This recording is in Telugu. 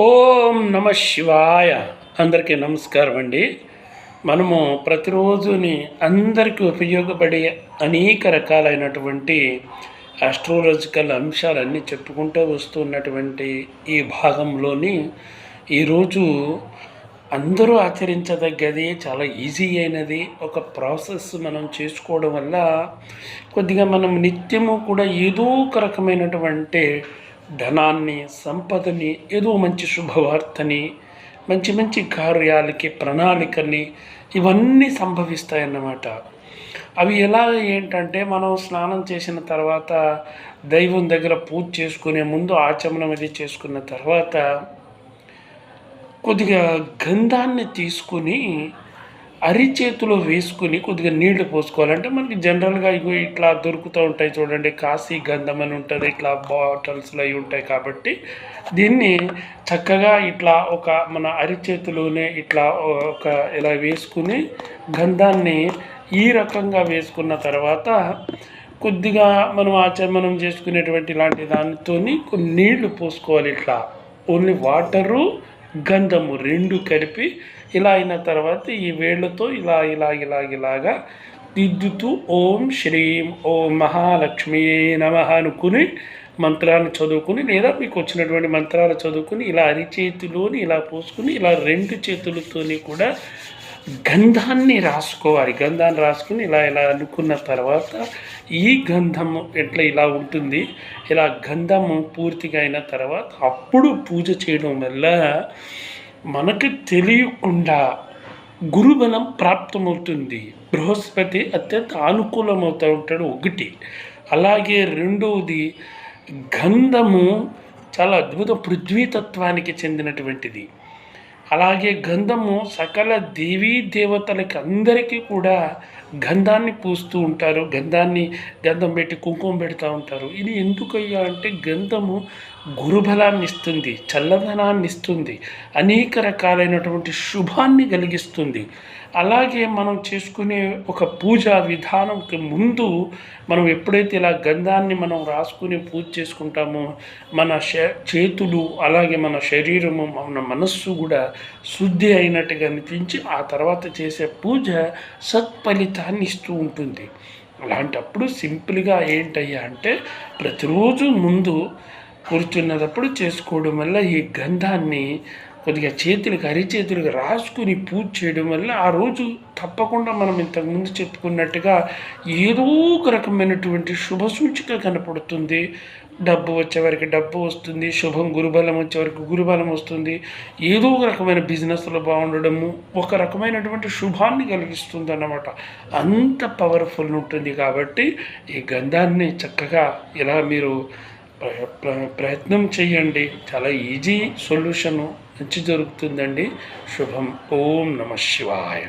ఓం నమ శివాయ. అందరికీ నమస్కారం అండి. మనము ప్రతిరోజుని అందరికీ ఉపయోగపడే అనేక రకాలైనటువంటి ఆస్ట్రాలజికల్ అంశాలన్నీ చెప్పుకుంటూ వస్తున్నటువంటి ఈ భాగంలోని ఈరోజు అందరూ ఆచరించదగ్గది చాలా ఈజీ అయినది. ఒక ప్రాసెస్ మనం చేసుకోవడం వల్ల కొద్దిగా మనం నిత్యము కూడా ఏదో ఒక రకమైనటువంటి ధనాన్ని సంపదని ఏదో మంచి శుభవార్తని మంచి మంచి కార్యాలకి ప్రణాళికని ఇవన్నీ సంభవిస్తాయన్నమాట. అవి ఎలా ఏంటంటే మనం స్నానం చేసిన తర్వాత దైవం దగ్గర పూజ చేసుకునే ముందు ఆచమనం అది చేసుకున్న తర్వాత కొద్దిగా గంధాన్ని తీసుకుని అరిచేతిలో వేసుకుని కొద్దిగా నీళ్ళు పోసుకోవాలంటే మనకి జనరల్గా ఇగో ఇట్లా దొరుకుతూ ఉంటాయి చూడండి. కాశీ గంధం అని ఉంటుంది ఇట్లా బాటిల్స్లో అవి ఉంటాయి కాబట్టి దీన్ని చక్కగా ఇట్లా ఒక మన అరిచేతిలోనే ఇట్లా ఒక ఇలా వేసుకుని గంధాన్ని ఈ రకంగా వేసుకున్న తర్వాత కొద్దిగా మనం ఆచమనం చేసుకునేటువంటి ఇలాంటి దానితోని కొన్ని నీళ్ళు పోసుకోవాలి ఇట్లా. ఓన్లీ వాటరు గంధము రెండు కలిపి ఇలా అయిన తర్వాత ఈ వేళ్ళతో ఇలా ఇలా ఇలా ఇలాగా దిద్దుతూ ఓం శ్రీం ఓం మహాలక్ష్మి నమ అనుకుని మంత్రాన్ని చదువుకుని లేదా మీకు వచ్చినటువంటి మంత్రాలు చదువుకుని ఇలా అరిచేతిలోని ఇలా పోసుకుని ఇలా రెండు చేతులతోని కూడా గంధాన్ని రాసుకోవాలి. గంధాన్ని రాసుకుని ఇలా ఇలా అనుకున్న తర్వాత ఈ గంధము ఎట్లా ఇలా ఉంటుంది? ఇలా గంధము పూర్తిగా అయిన తర్వాత అప్పుడు పూజ చేయడం వల్ల మనకు తెలియకుండా గురుబలం ప్రాప్తమవుతుంది. బృహస్పతి అత్యంత అనుకూలమవుతూ ఉంటాడు ఒకటి. అలాగే రెండవది గంధము చాలా అద్భుత పృథ్వీతత్వానికి చెందినటువంటిది. అలాగే గంధము సకల దేవీ దేవతలకి అందరికీ కూడా గంధాన్ని పూస్తూ ఉంటారు. గంధాన్ని గంధం పెట్టి కుంకుమ పెడతా ఉంటారు. ఇది ఎందుకయ్యా అంటే గంధము గురుబలాన్ని ఇస్తుంది చల్లదనాన్ని ఇస్తుంది అనేక రకాలైనటువంటి శుభాన్ని కలిగిస్తుంది. అలాగే మనం చేసుకునే ఒక పూజా విధానంకి ముందు మనం ఎప్పుడైతే ఇలా గంధాన్ని మనం రాసుకుని పూజ చేసుకుంటామో మన చేతులు అలాగే మన శరీరము మన మనస్సు కూడా శుద్ధి అయినట్టుగా అనిపించి ఆ తర్వాత చేసే పూజ సత్ఫలితాన్ని ఇస్తూ ఉంటుంది. అలాంటప్పుడు సింపుల్గా ఏంటయ్యా అంటే ప్రతిరోజు ముందు కూర్చున్నప్పుడు చేసుకోవడం వల్ల ఈ గంధాన్ని కొద్దిగా చేతులకు అరిచేతులకు రాసుకుని పూజ చేయడం వల్ల ఆ రోజు తప్పకుండా మనం ఇంతకుముందు చెప్పుకున్నట్టుగా ఏదో ఒక రకమైనటువంటి శుభ సూచిక కనపడుతుంది. డబ్బు వచ్చేవరకు డబ్బు వస్తుంది శుభం గురుబలం వచ్చేవరకు గురుబలం వస్తుంది. ఏదో ఒక రకమైన బిజినెస్లో బాగుండడము ఒక రకమైనటువంటి శుభాన్ని కలిగిస్తుంది అన్నమాట అంత పవర్ఫుల్ ఉంటుంది కాబట్టి ఈ గంధాన్ని చక్కగా ఇలా మీరు ప్రయత్నం చేయండి చాలా ఈజీ సొల్యూషను మంచి జరుగుతుందండి. శుభం. ఓం నమ శివాయ.